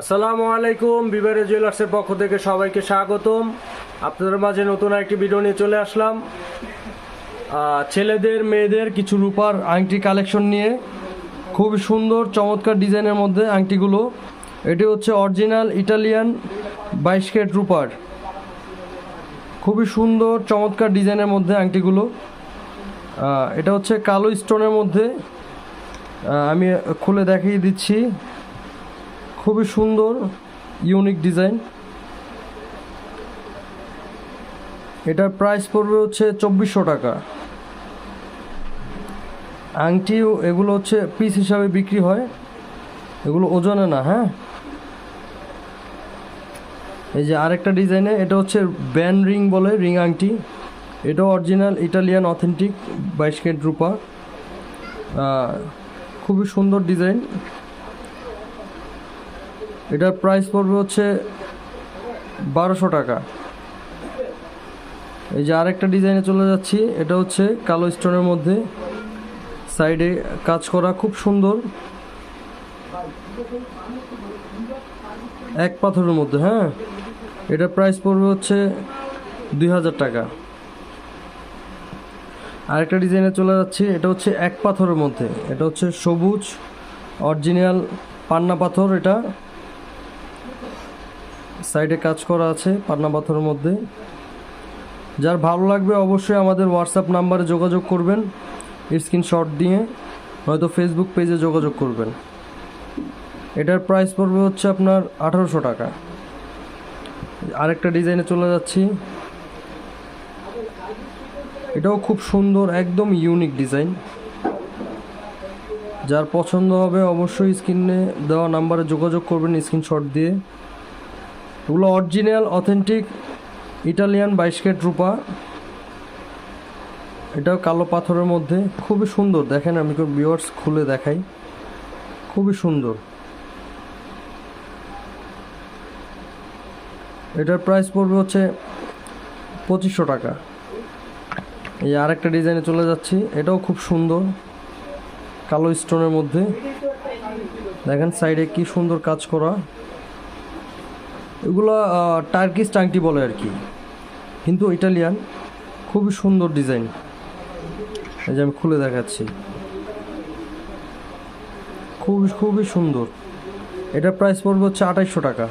আসসালামু আলাইকুম বিবারে জুয়েলার্সের পক্ষ থেকে সবাইকে স্বাগতম। আপনাদের মাঝে নতুন একটি ভিডিও নিয়ে চলে আসলাম। ছেলেদের, মেয়েদের কিছু রূপার আংটি কালেকশন নিয়ে। খুবই সুন্দর, চমৎকার ডিজাইনের মধ্যে আংটিগুলো। এটি হচ্ছে অরিজিনাল ইটালিয়ান বাইশ ক্যারেট রূপার। খুবই সুন্দর, চমৎকার ডিজাইনের মধ্যে আংটিগুলো। এটা হচ্ছে কালো স্টোনের মধ্যে। আমি খুলে দেখিয়ে দিচ্ছি। খুবই সুন্দর ইউনিক ডিজাইন এটার প্রাইস পড়বে হচ্ছে চব্বিশশো টাকা। আংটি এগুলো হচ্ছে পিস হিসাবে বিক্রি হয়। এগুলো ওজনে না হ্যাঁ? এই যে আরেকটা ডিজাইনে এটা হচ্ছে ব্যান রিং বলে রিং আংটি। এটাও অরিজিনাল ইটালিয়ান অথেন্টিক বাইশ ক্যারেট রূপা। খুবই সুন্দর ডিজাইন এটার প্রাইস পড়বে হচ্ছে বারোশো টাকা। এই যে আরেকটা ডিজাইনে চলে যাচ্ছি, এটা হচ্ছে কালো স্টোনের মধ্যে। সাইডে কাজ করা খুব সুন্দর। এক পাথরের মধ্যে হ্যাঁ? এটার প্রাইস পড়বে হচ্ছে দুই হাজার টাকা। আরেকটা ডিজাইনে চলে যাচ্ছি, এটা হচ্ছে এক পাথরের মধ্যে। এটা হচ্ছে সবুজ অরিজিনাল পান্না পাথর এটা। সাইডে কাজ করা আছে পান্না পাথরের মধ্যে। যার ভালো লাগবে অবশ্যই আমাদের হোয়াটসঅ্যাপ নাম্বারে যোগাযোগ করবেন স্ক্রিনশট দিয়ে হয়তো ফেসবুক পেজে যোগাযোগ করবেন। এটার প্রাইস পড়বে হচ্ছে আপনার আঠারোশো টাকা। আরেকটা ডিজাইনে চলে যাচ্ছি। এটাও খুব সুন্দর, একদম ইউনিক ডিজাইন যার পছন্দ হবে অবশ্যই স্ক্রিনে দেওয়া নাম্বারে যোগাযোগ করবেন স্ক্রিনশট দিয়ে। এগুলো অরিজিনাল, অথেন্টিক, ইটালিয়ান বাইশ ক্যারেট রূপা। এটাও কালো পাথরের মধ্যে। খুবই সুন্দর। দেখেন, আমি ভিউয়ার্স খুলে দেখাই। খুবই সুন্দর। এটার প্রাইস পড়বে হচ্ছে পঁচিশশো টাকা। এই আরেকটা ডিজাইনে চলে যাচ্ছি। এটাও খুব সুন্দর। কালো স্টোনের মধ্যে। দেখেন সাইডে কি সুন্দর কাজ করা। এগুলো টার্কিস টাংটি বলে আর কি। কিন্তু ইটালিয়ান, খুবই সুন্দর ডিজাইন। এই যে আমি খুলে দেখাচ্ছি। খুবই খুবই সুন্দর। এটার প্রাইস পড়বে হচ্ছে আঠাইশশো টাকা।